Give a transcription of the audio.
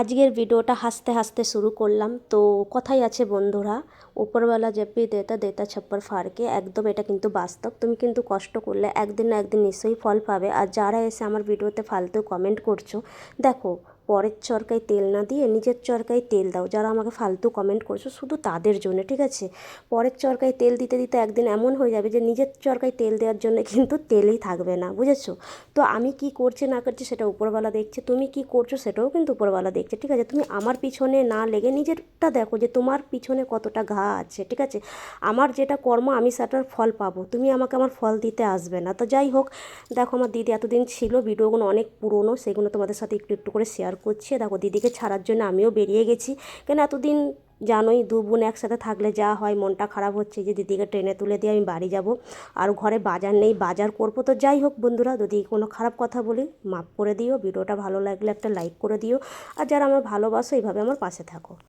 আজকের ভিডিওটা হাসতে হাসতে শুরু করলাম। তো কথাই আছে বন্ধুরা, উপরওয়ালা যেপি দেতা দেতা ছপ্পর ফারকে, একদম এটা কিন্তু বাস্তব। তুমি কিন্তু কষ্ট করলে একদিন না একদিন নিশ্চয়ই ফল পাবে। আর যারা এসে আমার ভিডিওতে ফালতু কমেন্ট করছ, দেখো পরের চরকায় তেল না দিয়ে নিজের চরকায় তেল দাও। যারা আমাকে ফালতু কমেন্ট করছ, শুধু তাদের জন্য, ঠিক আছে? পরের চরকায় তেল দিতে দিতে একদিন এমন হয়ে যাবে যে, নিজের চরকায় তেল দেওয়ার জন্য কিন্তু তেলই থাকবে না, বুঝেছ? তো আমি কি করছি, না করছি, সেটা উপরওয়ালা দেখছে। তুমি কি করছ, সেটাও কিন্তু উপরওয়ালা দেখছে, ঠিক আছে? তুমি আমার পিছনে না লেগে নিজেরটা দেখো যে, তোমার পিছনে কতটা ঘা আছে, ঠিক আছে? আমার যেটা কর্ম, আমি সেটার ফল পাবো। তুমি আমাকে আমার ফল দিতে আসবে না। তো যাই হোক, দেখো আমার দিদি এতদিন ছিল, ভিডিওগুলো অনেক পুরনো, সেগুলো তোমাদের সাথে একটু একটু করে শেয়ার করছি। দেখো, দিদিকে ছাড়ার জন্য আমিও বেরিয়ে গেছি। কেন এতদিন জানোই দু বোন একসাথে থাকলে যা হয়, মনটা খারাপ হচ্ছে যে দিদিকে ট্রেনে তুলে দিয়ে আমি বাড়ি যাব। আর ঘরে বাজার নেই, বাজার করব তো যাই হোক বন্ধুরা, যদি কোনো খারাপ কথা বলি মাফ করে দিও। ভিডিওটা ভালো লাগলে একটা লাইক করে দিও। আর যারা আমার ভালোবাসো, এইভাবে আমার পাশে থাকো।